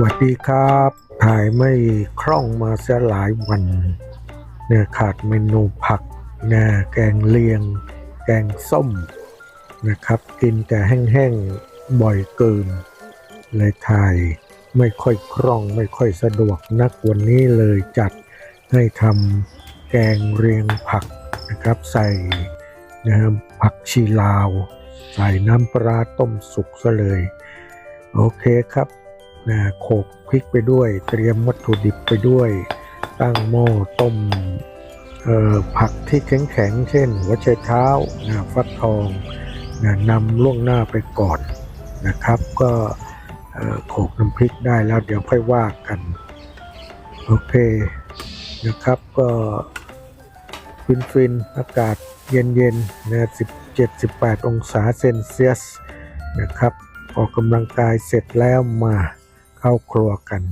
วัสดีครับ ถ่ายไม่คล่องมาเสียหลายวันเนี่ยขาดเมนูผักนะแกงเลียง แกงส้มนะครับ กินแต่แห้งๆ บ่อยเกิน เลยถ่ายไม่ค่อยคล่องไม่ค่อยสะดวกนักวันนี้เลยจัดให้ทำแกงเรียงผักนะครับ ใส่นะครับผักชีลาว ใส่น้ำปลาต้มสุกซะเลย โอเคครับ นะโขกพริกไปด้วย เตรียมวัตถุดิบไปด้วย ตั้งหม้อต้มผักที่แข็งๆ เช่นหัวไชเท้านะฟักทองนะนำล่วงหน้าไปก่อนนะครับ ก็โขกน้ำพริกได้แล้วเดี๋ยวค่อยว่ากัน โอเคนะครับก็ฟินๆอากาศเย็นๆนะ17-18 องศาเซนเซียสนะครับ ออกกำลังกายเสร็จแล้วมา เข้าครัวกัน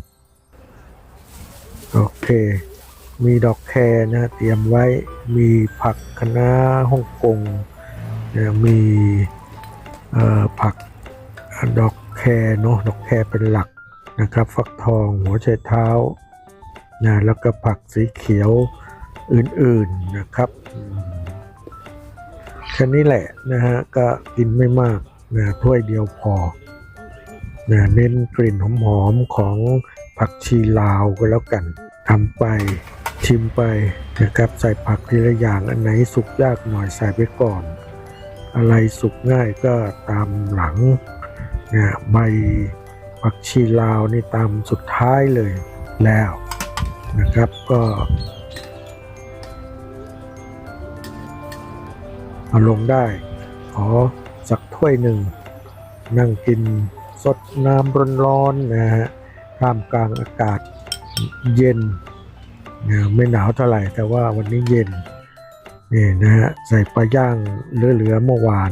โอเค มีดอกแครนะเตรียมไว้มีผักคะน้าฮ่องกงนะมีผักดอกแครเนาะดอกแครเป็นหลักนะครับ ฟักทองหัวไชเท้านะแล้วก็ผักสีเขียวอื่นๆนะครับแค่นี้แหละนะฮะก็กินไม่มากนะถ้วยเดียวพอ เน้นกลิ่นหอมๆของผักชีลาวก็แล้วกันทำไปชิมไปนะครับใส่ผักทีละอย่างอันไหนสุกยากหน่อยใส่ไปก่อน อะไรสุกง่ายก็ตามหลังนะใบผักชีลาวนี่ตามสุดท้ายเลยแล้วนะครับก็เอาลงได้ ขอสักถ้วยหนึ่ง นั่งกิน สดน้ำร้อนๆนะฮะท่ามกลางอากาศเย็นนะไม่หนาวเท่าไหร่แต่ว่าวันนี้เย็นนี่นะฮะใส่ปลาย่างเหลือๆเมื่อวาน